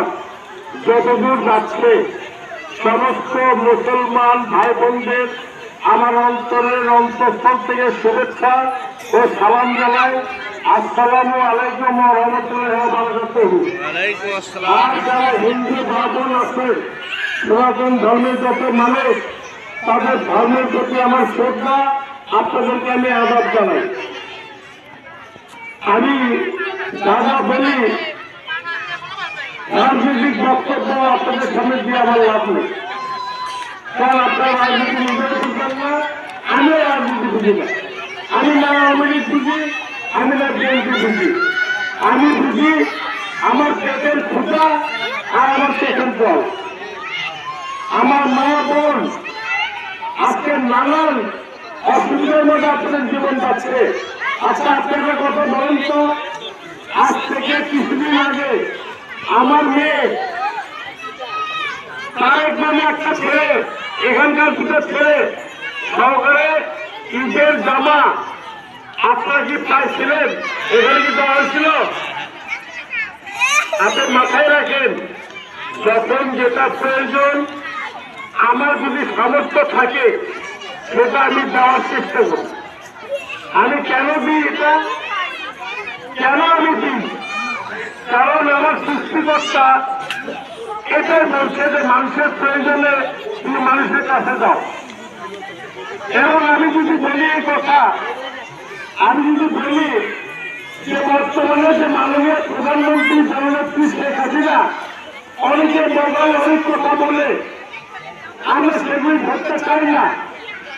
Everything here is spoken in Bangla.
আওয়াজ যতদূর যাচ্ছে সমস্ত মুসলমান ভাই বোনদের আমার অন্তরের অন্তঃস্থল থেকে শুভেচ্ছা ও সালাম জানাই। আসসালামু আলাইকুম রাহমাতুল্লাহি আর যারা হিন্দু ভাবন আছে সনাতন ধর্মের যত মানুষ তাদের ধর্মের প্রতি আমার শ্রদ্ধা আপনাদেরকে আমি আদাব জানাই। আমি দাদা বলি রাজনৈতিক বক্তব্য আপনাদের সামনে দিয়ে আমার লাভ নেই। কারণ আপনার রাজনীতি নিজেও বুঝবেন না, আমিও রাজনীতি বুঝি না। আমি না আওয়ামী লীগ বুঝি, আমি না বিএনপি বুঝি। আমি বুঝি আমার পেটের ক্ষুদা আর আমার পেটের জল। আমার মা বোন, আজকে নানান অসুবিধার মধ্যে আপনাদের জীবন যাচ্ছে। আচ্ছা আপনাদের কথা বলেন তো আজ থেকে কিছুদিন আগে আমার মেয়ে, তারেক নামে একটা ছেলে, এখানকার দুটো ছেলে। সহকারে ঈদের জামা আপনারা কি চাইছিলেন এখানে কি দেওয়া হয়েছিল? আপনি মাথায় রাখেন, যখন যেটা প্রয়োজন, আমার যদি সামর্থ্য থাকে, সেটা আমি দেওয়ার চেষ্টা করি আমি কেন দিই এটা কেন আমি দিই কারণ আমার সৃষ্টিকর্তা এটাই বলছে যে মানুষের প্রয়োজনে তুমি মানুষের কাছে যাও। এবং আমি যদি বলি এই কথা, আমি যদি বলি যে বর্তমানে যে মাননীয় প্রধানমন্ত্রী জননেত্রী শেখ হাসিনা অনেকের বদলে অনেক কথা বলে, আমরা সেগুলি ধরতে চাই না।